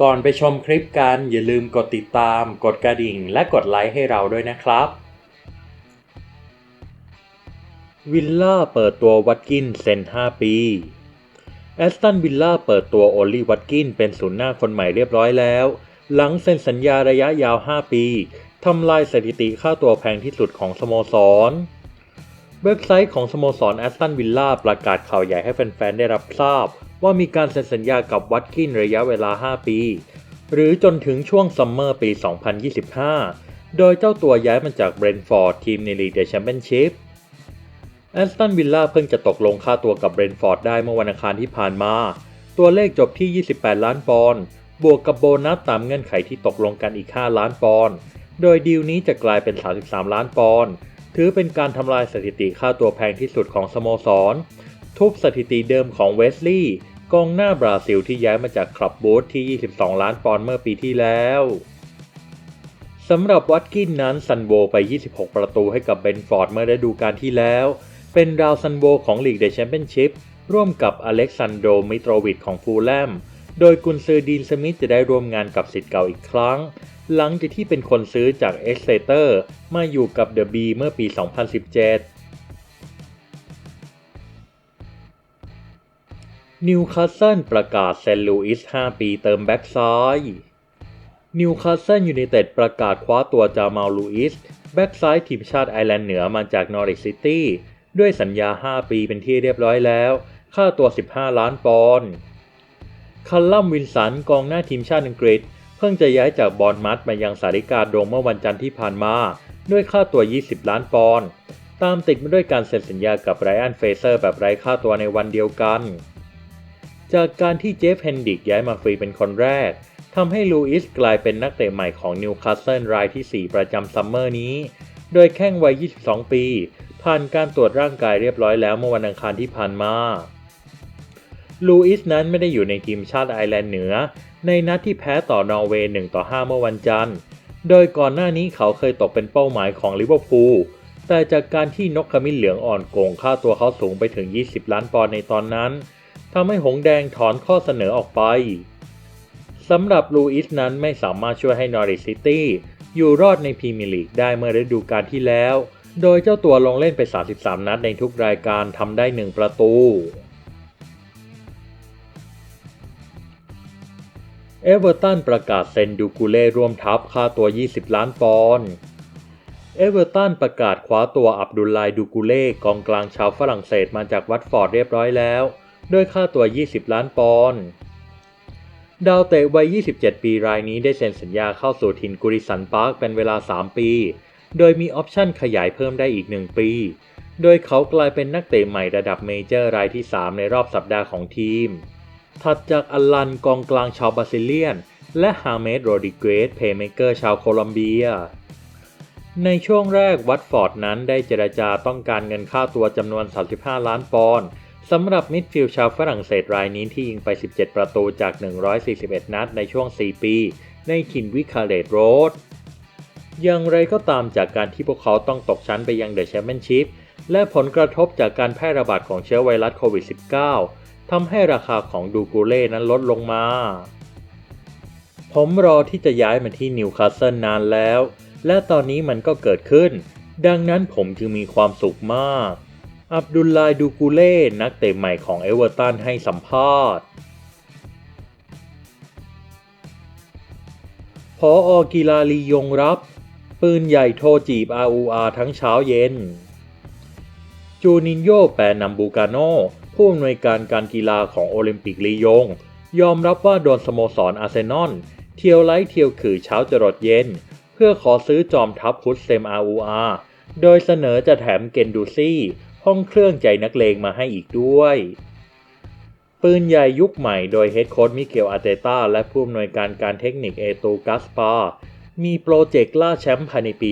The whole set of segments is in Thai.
ก่อนไปชมคลิปกันอย่าลืมกดติดตาม กดกระดิ่ง และกดไลค์ให้เราด้วยนะครับ วิลล่าเปิดตัววัตกินเซ็น 5 ปีแอสตันวิลล่าเปิดตัวโอลีวัตกินเป็นศูนย์หน้าคนใหม่เรียบร้อยแล้ว หลังเซ็นสัญญาระยะยาว 5 ปีทำลายสถิติค่าตัวแพงที่สุดของสโมสร เว็บไซต์ของสโมสรแอสตันวิลล่าประกาศข่าวใหญ่ให้แฟนๆได้รับทราบ ว่ามีการเซ็นสัญญากับวัตกินระยะเวลา 5 ปี หรือจนถึงช่วงซัมเมอร์ปี 2025 โดยเจ้าตัวย้ายมาจากเบรนฟอร์ดทีมในลีกเดอะแชมเปี้ยนชิพแอสตันวิลล่าเพิ่งจะตกลงค่าตัวกับเบรนฟอร์ดได้เมื่อวันอังคารที่ผ่านมา ตัวเลขจบที่ 28 ล้านปอนด์บวกกับโบนัสตามเงื่อนไขที่ตกลงกันอีก 5 ล้านปอนด์โดยดีลนี้จะกลายเป็น 33 ล้านปอนด์ถือเป็นการทำลายสถิติค่าตัวแพงที่สุดของสโมสร ทุบสถิติเดิมของเวสลีย์กองหน้าบราซิลที่ย้ายมาจากคลับบูธที่ 22 ล้านปอนด์เมื่อปีที่แล้วสำหรับวัตกินนั้นซันโวไป 26 ประตูให้กับเบนฟอร์ดเมื่อฤดูกาลที่แล้ว เป็นดาวซันโวของลีกเดอะแชมเปี้ยนชิพร่วมกับอเล็กซานโดมิโตรวิชของฟูลแลม โดยกุนซือดีนสมิธจะได้ร่วมงานกับสิทธิ์เก่าอีกครั้ง หลังจากที่เป็นคนซื้อจากเอ็กเซเตอร์มาอยู่กับเดอะบีเมื่อปี 2017 นิวคาสเซิลประกาศเซนต์ลูอิส 5 ปีเติมแบ็กซ้ายนิวคาสเซิลยูไนเต็ดประกาศคว้าตัวจามาลลูอิส แบ็กซ้ายทีมชาติไอร์แลนด์เหนือมาจากนอริ c ซิตี้ด้วยสัญญา 5 ปีเป็นที่เรียบร้อยแล้ว ค่าตัว 15 ล้านปอนด์คัลลัมวินสันกองหน้าทีมชาติอังกฤษ เพิ่งจะย้ายจากบอลมัดมายังสาริกาโดมเมื่อวันจันทร์ที่ผ่านมา ด้วยค่าตัว 20 ล้านปอนด์ตามติดมาด้วยการเซ็นสัญญากับไรอันเฟเซอร์แบบไร้ค่าตัวในวันเดียวกัน จากการที่เจฟเฮนดิกย้ายมาฟรีเป็นคนแรกทำให้ลูอิสกลายเป็นนักเตะใหม่ของนิวคาสเซิลรายที่ 4 ประจำซัมเมอร์นี้ โดยแข้งวัย 22 ปี ผ่านการตรวจร่างกายเรียบร้อยแล้วเมื่อวันอังคารที่ผ่านมา ลูอิสนั้นไม่ได้อยู่ในทีมชาติไอร์แลนด์เหนือ ในนัดที่แพ้ต่อนอร์เวย์ 1 ต่อ 5 เมื่อวันจันทร์ โดยก่อนหน้านี้เขาเคยตกเป็นเป้าหมายของลิเวอร์พูล แต่จากการที่นกขมิ้นเหลืองอ่อนโกงค่าตัวเขาสูงไปถึง 20 ล้านปอนด์ในตอนนั้น ทำให้หงแดงถอนข้อเสนอออกไปสำหรับลูอิสนั้นไม่สามารถช่วยให้นอริ c ซิตี้อยู่รอดในพรีเมียร์ลีกได้เมื่อฤดูกาลที่แล้ว โดยเจ้าตัวลงเล่นไป 33 นัดในทุกรายการทำได้ 1 ประตู เอเวอร์ตันประกาศเซ็นดูกูเล่ร่วมทัพค่าตัว 20 ล้านปอนด์เอเวอร์ตันประกาศคว้าตัวอับดุลไลดูกูเล่กองกลางชาวฝรั่งเศสมาจากวัตฟอร์ดเรียบร้อยแล้ว ด้วยค่าตัว 20 ล้านปอนด์ดาวเตะวัย 27 ปีรายนี้ได้เซ็นสัญญาเข้าสู่ทินกุริสันพาร์คเป็นเวลา 3 ปี โดยมีออปชั่นขยายเพิ่มได้อีก 1 ปี โดยเขากลายเป็นนักเตะใหม่ระดับเมเจอร์รายที่ 3 ในรอบสัปดาห์ของทีม ถัดจากอลันกองกลางชาวบราซิเลียน และฮาเมดโรดิเกสเพย์เมเกอร์ชาวโคลอมเบีย ในช่วงแรกวัตฟอร์ดนั้นได้เจรจาต้องการเงินค่าตัวจำนวน 35 ล้านปอนด์ สำหรับมิดฟิลด์ชาวฝรั่งเศสรายนี้ที่ยิงไป 17 ประตูจาก 141 นัดในช่วง 4 ปี ในถิ่นวิคาเลตโรดอย่างไรก็ตามจากการที่พวกเขาต้องตกชั้นไปยังเดอะแชมเปี้ยนชิพและผลกระทบจากการแพร่ระบาดของเชื้อไวรัสโควิด -19 ทำให้ราคาของดูกูเล่นั้นลดลงมา ผมรอที่จะย้ายมาที่นิวคาสเซิลนานแล้ว และตอนนี้มันก็เกิดขึ้น ดังนั้นผมจึงมีความสุขมาก อับดุลลายดูกูเล่ นักเตะใหม่ของเอเวอร์ตันให้สัมภาษณ์พออกีฬาลียงรับ ปืนใหญ่โทรจีบ RUR ทั้งเช้าเย็น จูนินโยแปรนำบูกาโนผู้อำนวยการการกีฬาของโอลิมปิกลียง ยอมรับว่าโดนสโมสรอาร์เซนอลเที่ยวไล่เที่ยวขือเช้าจรดเย็น เพื่อขอซื้อจอมทัพพุทธเซม RUR โดยเสนอจะแถมเกนดูซี่ ห้องเครื่องใจนักเลงมาให้อีกด้วย ปืนใหญ่ยุคใหม่โดยเฮดโค้ชมิเกลอาเตตาและผู้อำนวยการการเทคนิคเอตูกัสปามีโปรเจกต์ล่าแชมป์ภายในปี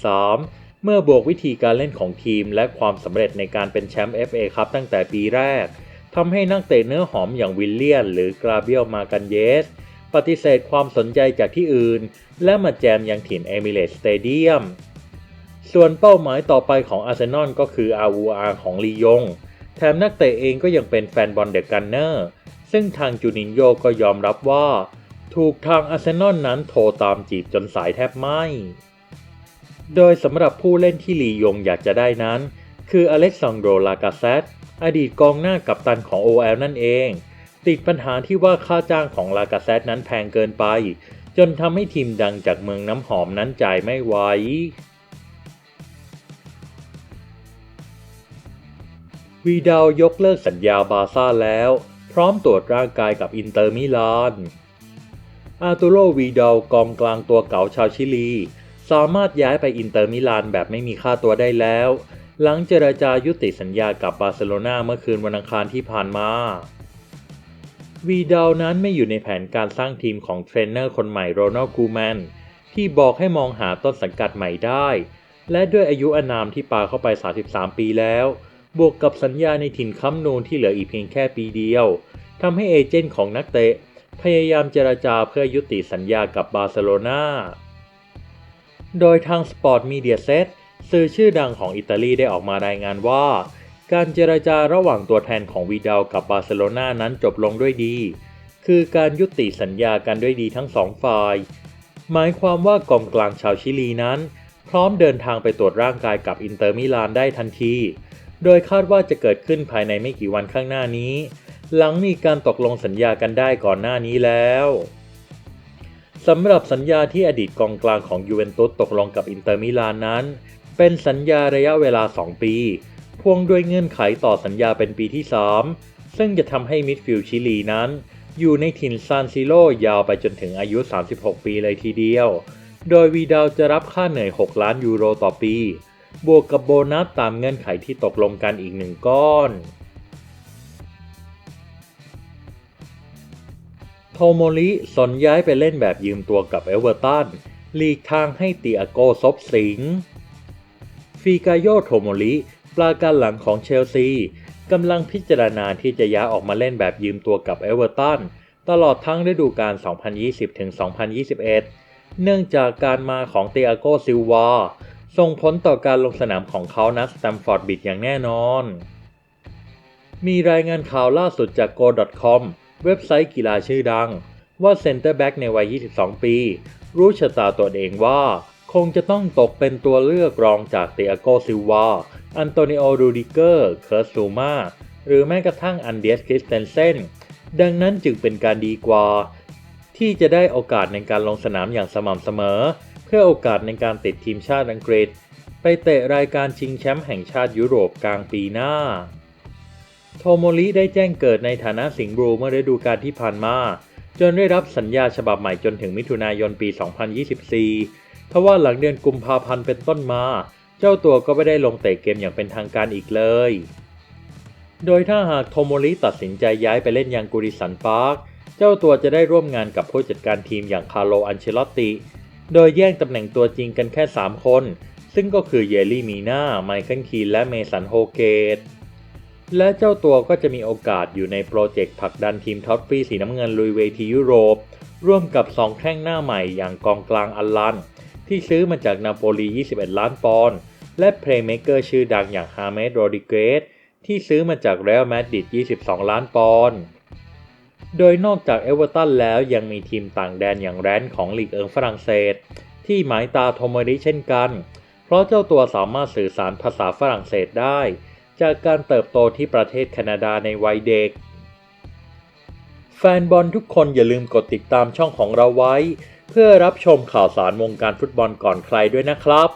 2023 เมื่อบวกวิธีการเล่นของทีม และความสำเร็จในการเป็นแชมป์ FA ครับตั้งแต่ปีแรกทำให้นักเตะเนื้อหอมอย่างวิลเลียน หรือกราเบียลมากันเยส ปฏิเสธความสนใจจากที่อื่น และมาแจมยังถิ่นเอมิเรตสเตเดียม ส่วนเป้าหมายต่อไปของอาร์เซนอลก็คือ RUR ของลียง แถมนักเตะเองก็ยังเป็นแฟนบอลเดอะกันเนอร์ ซึ่งทางจูนินโยก็ยอมรับว่า ถูกทางอาร์เซนอลนั้นโทรตามจีบจนสายแทบไหมโดยสำหรับผู้เล่นที่ลียงอยากจะได้นั้น คืออเล็กซานโดลากาเซตอดีตกองหน้ากัปตันของ OL นั่นเอง ติดปัญหาที่ว่าค่าจ้างของลากาเซตนั้นแพงเกินไป จนทำให้ทีมดังจากเมืองน้ำหอมนั้นจ่ายไม่ไหว วีดาวยกเลิกสัญญาบาร์ซ่าแล้ว พร้อมตรวจร่างกายกับอินเตอร์มิลาน อาตูโรวีดาลกองกลางตัวเก่าชาวชิลี สามารถย้ายไปอินเตอร์มิลานแบบไม่มีค่าตัวได้แล้ว หลังเจรจายุติสัญญากับบาร์เซโลนาเมื่อคืนวันอังคารที่ผ่านมาวีดาลนั้นไม่อยู่ในแผนการสร้างทีมของเทรนเนอร์คนใหม่โรนัลกูแมนที่บอกให้มองหาต้นสังกัดใหม่ได้ และด้วยอายุอานามที่ปาเข้าไป 33 ปีแล้ว บวกกับสัญญาในถิ่นค้ำนูนที่เหลืออีกเพียงแค่ปีเดียวทำให้เอเจนต์ของนักเตะ พยายามเจรจาเพื่อยุติสัญญากับบาร์เซโลนาโดยทางสปอร์ตมีเดียเซตสื่อชื่อดังของอิตาลีได้ออกมารายงานว่า การเจรจาระหว่างตัวแทนของวีดาลกับบาร์เซโลนานั้นจบลงด้วยดี คือการยุติสัญญากันด้วยดีทั้งสองฝ่าย หมายความว่ากองกลางชาวชิลีนั้น พร้อมเดินทางไปตรวจร่างกายกับอินเตอร์มิลานได้ทันที โดยคาดว่าจะเกิดขึ้นภายในไม่กี่วันข้างหน้านี้ หลังมีการตกลงสัญญากันได้ก่อนหน้านี้แล้วสำหรับสัญญาที่อดีตกองกลางของยูเวนตุสตกลงกับอินเตอร์มิลานนั้น เป็นสัญญาระยะเวลา 2 ปี พ่วงด้วยเงื่อนไขต่อสัญญาเป็นปีที่ 3 ซึ่งจะทำให้มิดฟิลด์ชิลีนั้น อยู่ในถิ่นซานซิโรยาวไปจนถึงอายุ 36 ปีเลยทีเดียว โดยวีดาลจะรับค่าเหนื่อย 6 ล้านยูโรต่อปี บวกกับโบนัสตามเงื่อนไขที่ตกลงกันอีกหนึ่งก้อน โทโมริสนย้ายไปเล่นแบบยืมตัวกับเอเวอร์ตันหลีกทางให้ติอาโกซบสิง ฟิกาโยโทโมริปลาการหลังของเชลซีกำลังพิจารณาที่จะย้ายออกมาเล่นแบบยืมตัวกับเอเวอร์ตันตลอดทั้งฤดูกาล 2020-2021 เนื่องจากการมาของเตียโกซิลวา ส่งผลต่อการลงสนามของเขาณสแตมฟอร์ดบิดอย่างแน่นอน มีรายงานข่าวล่าสุดจาก go.com เว็บไซต์กีฬาชื่อดัง ว่าเซนเตอร์แบ็กในวัย 22 ปี รู้ชะตาตัวเองว่า คงจะต้องตกเป็นตัวเลือกรองจากเตียโกซิลวา อันโตนิโอ รูดิเกอร์ เคิร์สซูมา หรือแม้กระทั่งอันเดียส คริสเตนเซน ดังนั้นจึงเป็นการดีกว่า ที่จะได้โอกาสในการลงสนามอย่างสม่ำเสมอ พื่อโอกาสในการติดทีมชาติอังกฤษ ไปเตะรายการชิงแชมป์แห่งชาติยุโรปกลางปีหน้า โทโมริได้แจ้งเกิดในฐานะสิงห์บลูเมื่อฤดูกาลที่ผ่านมา จนได้รับสัญญาฉบับใหม่จนถึงมิถุนายนปี 2024 ทว่าหลังเดือนกุมภาพันธ์เป็นต้นมา เจ้าตัวก็ไม่ได้ลงเตะเกมอย่างเป็นทางการอีกเลย โดยถ้าหากโทโมริตัดสินใจย้ายไปเล่นยังกูริสันพาร์ค เจ้าตัวจะได้ร่วมงานกับผู้จัดการทีมอย่างคาร์โล อันเชลอตติ โดยแย่งตำแหน่งตัวจริงกันแค่ 3 คน ซึ่งก็คือเยลลี่มีนาไมเคิลคีนและเมสันโฮเกต และเจ้าตัวก็จะมีโอกาสอยู่ในโปรเจกต์ผลักดันทีมท็อตฟรีสีน้ำเงินลุยเวทียุโรป ร่วมกับ2แข้งหน้าใหม่อย่างกองกลางอัลลัน ที่ซื้อมาจากนาโปลี 21 ล้านปอนด์และเพลย์เมเกอร์ชื่อดังอย่างฮาเมดโรดิเกสที่ซื้อมาจากเรอัลมาดริด22 ล้านปอนด์ โดยนอกจากเอเวอร์ตันแล้วยังมีทีมต่างแดนอย่างแรนของลีกเอิงฝรั่งเศส ที่หมายตาโทโมริเช่นกัน เพราะเจ้าตัวสามารถสื่อสารภาษาฝรั่งเศสได้ จากการเติบโตที่ประเทศแคนาดาในวัยเด็ก แฟนบอลทุกคนอย่าลืมกดติดตามช่องของเราไว้ เพื่อรับชมข่าวสารวงการฟุตบอลก่อนใครด้วยนะครับ